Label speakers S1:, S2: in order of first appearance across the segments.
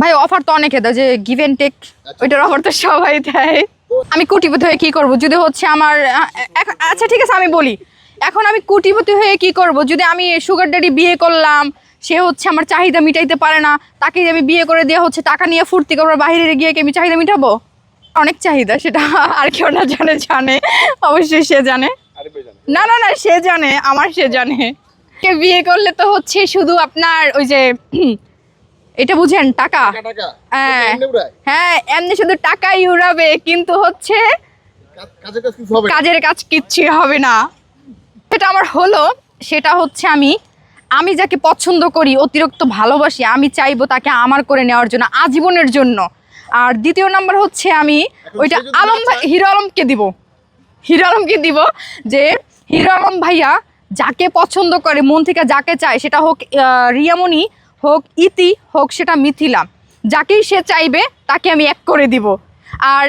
S1: ভাই অফার তো অনেকে দেয় যে গিভ এন্ড টেক ওইটার অফার তো সবাই দেয়। আমি কোটিপতি হয়ে কি করব? যদি হচ্ছে আমার আচ্ছা ঠিক আছে আমি বলি। এখন আমি কোটিপতি হয়ে কি করব? যদি আমি সুগার ড্যাডি বিয়ে করলাম সে হচ্ছে আমার চাহিদা মিটাইতে পারে না তাকে আমি বিয়ে করে দিয়ে হচ্ছে টাকা নিয়ে ফুর্তি করব বাইরে গিয়ে কি আমি চাহিদা মিটাবো? অনেক চাহিদা সেটা আর কেউ না জানে জানে। অবশ্যই সে জানে। না না না সে জানে আমার সে জানে। কে বিয়ে করলে তো হচ্ছে শুধু আপনার ওই যে এটা বুঝেন টাকা। হ্যাঁ। হ্যাঁ এমনি শুধু টাকাই উড়াবে কিন্তু হচ্ছে
S2: কাজের কাজ
S1: কিচ্ছু হবে না। সেটা আমার হলো সেটা হচ্ছে আমি আমি যাকে পছন্দ করি অতিরিক্ত ভালোবাসি আমি চাইব তাকে আমার করে নেওয়ার জন্য আজীবনের জন্য। আর দ্বিতীয় নাম্বার হচ্ছে আমি ওইটা আলম ভাই হিরো আলমকে দিব। হিরো আলমকে দিব যে হিরো আলম ভাইয়া যাকে পছন্দ করে মন থেকে যাকে চায় সেটা হোক রিয়ামণি হোক ইতি হোক সেটা মিথিলা। যাকেই সে চাইবে, তাকে আমি এক করে দিব। আর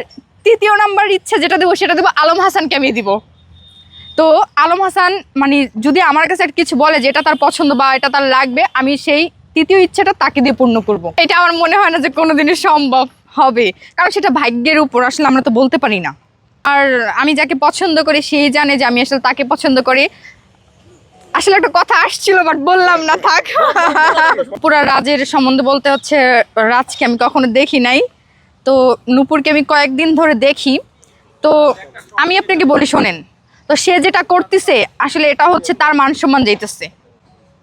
S1: তৃতীয় নাম্বার ইচ্ছে যেটা দেবো, সেটা দেবো আলম হাসানকে আমি দিব। তো আলম হাসান মানে যদি আমার কাছে কিছু বলে যে এটা তার পছন্দ বা এটা তার লাগবে, আমি সেই তৃতীয় ইচ্ছেটা তাকে দিয়ে পূর্ণ করব। এটা আমার মনে হয় না যে কোনোদিনই সম্ভব হবে। কারণ সেটা ভাগ্যের উপর, আসলে আমরা তো বলতে পারি না। আর আমি যাকে পছন্দ করি, সেই জানে যে আমি আসলে তাকে পছন্দ করি। আসলে একটা কথা আসছিল বাট বললাম না, থাক। পুরা রাজের সম্বন্ধে বলতে হচ্ছে, রাজকে আমি কখনো দেখি নাই। তো নূপুরকে আমি কয়েকদিন ধরে দেখি। তো আমি আপনাকে বলি, শোনেন, তো সে যেটা করতেছে, আসলে এটা হচ্ছে তার মান সম্মান যাইতেছে।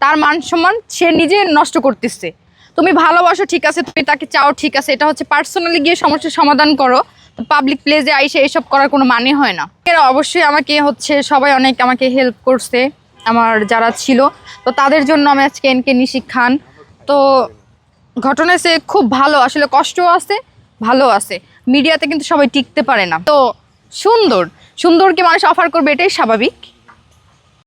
S1: তার মান সম্মান সে নিজে নষ্ট করতেছে। তুমি ভালোবাসো, ঠিক আছে, তুমি তাকে চাও, ঠিক আছে, এটা হচ্ছে পার্সোনালি গিয়ে সমস্যার সমাধান করো। পাবলিক প্লেসে আইসে এইসব করার কোনো মানে হয় না। এরা অবশ্যই আমাকে হচ্ছে সবাই অনেক আমাকে হেল্প করছে। আমার যারা ছিল, তো তাদের জন্য আমি আজকে এনকে নিশিক খান। তো ঘটনা সে খুব ভালো, আসলে কষ্টও আছে ভালো আছে। মিডিয়াতে কিন্তু সবাই টিকতে পারে না। তো সুন্দর সুন্দরকে মানুষ অফার করবে এটাই স্বাভাবিক।